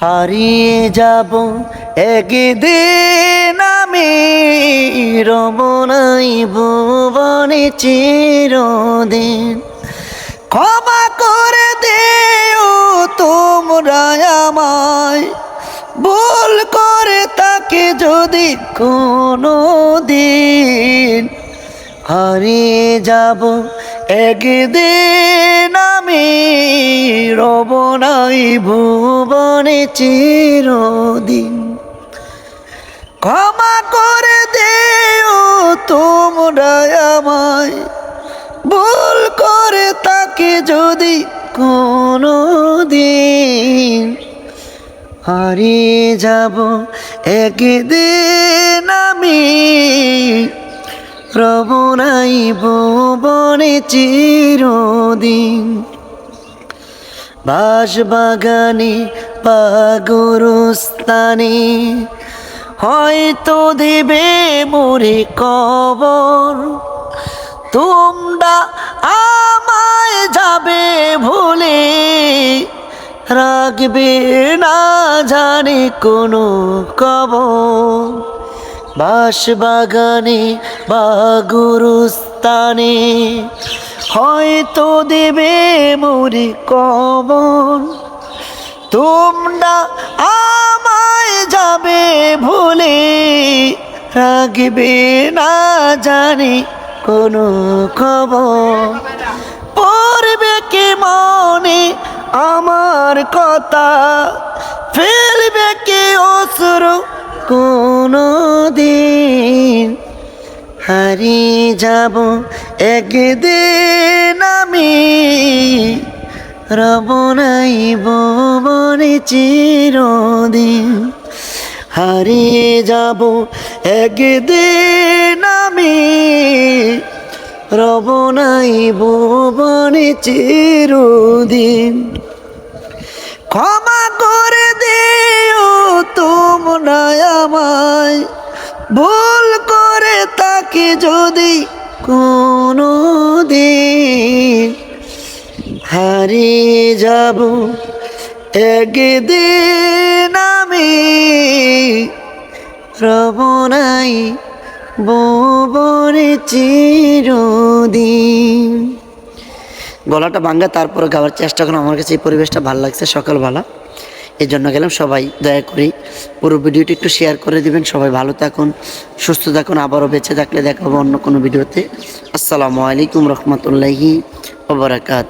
হারিয়ে যাব একদিন আমি রমনাই ভুবনে চিরদিন। ক্ষমা করে দেও তোমরা আমায়। ভুল করে তাকে যদি কোনো দিন হারিয়ে যাব একদিন আমি রব নাই ভুবনে চিরদিন। ক্ষমা করে দেও তোমরা আমায়। ভুল করে তাকে যদি কোনো দিন হারিয়ে যাব একদিন আমি রবনাই ভুবনে চিরদিন। বাসবাগানে পাগরস্তানে হয়তো দেবে মোরে কবর। তোমরা আমায় যাবে ভুলে রাখবে না জানে কোনো কবর। বাসবাগানে বা গুরুস্থানে হয়তো দেবে মুড়ি কবর। তোমরা আমায় যাবে ভুলে রাখবে না জানি কোনো খবর। পড়বে কি মনে আমার কথা, ফেলবে কি অসুর কোনো দিন হারিয়ে যাব একদিন আমি। রব নাই ভবনে চিরদিন হারিয়ে যাব একদিন আমি। রব নাই ভবনে চিরদিন ক্ষমা করে দিও তোমরা আমায়। ভুল করে তাকে যদি কোনো দিন হারিয়ে যাব একদিন আমি। রব নাই ববরে চিরদিন। গলাটা ভাঙ্গা, তারপরে গাওয়ার চেষ্টা করলাম। আমার কাছে এই পরিবেশটা ভালো লাগছে, সকালবেলা। এই জন্য গেলাম, সবাই দয়া করি পুরো ভিডিওটি একটু শেয়ার করে দিবেন। সবাই ভালো থাকুন, সুস্থ থাকুন, আবারও বেঁচে থাকলে দেখাবো অন্য কোনো ভিডিওতে। আসসালামু আলাইকুম রহমতুল্লাহি ওবরাকাত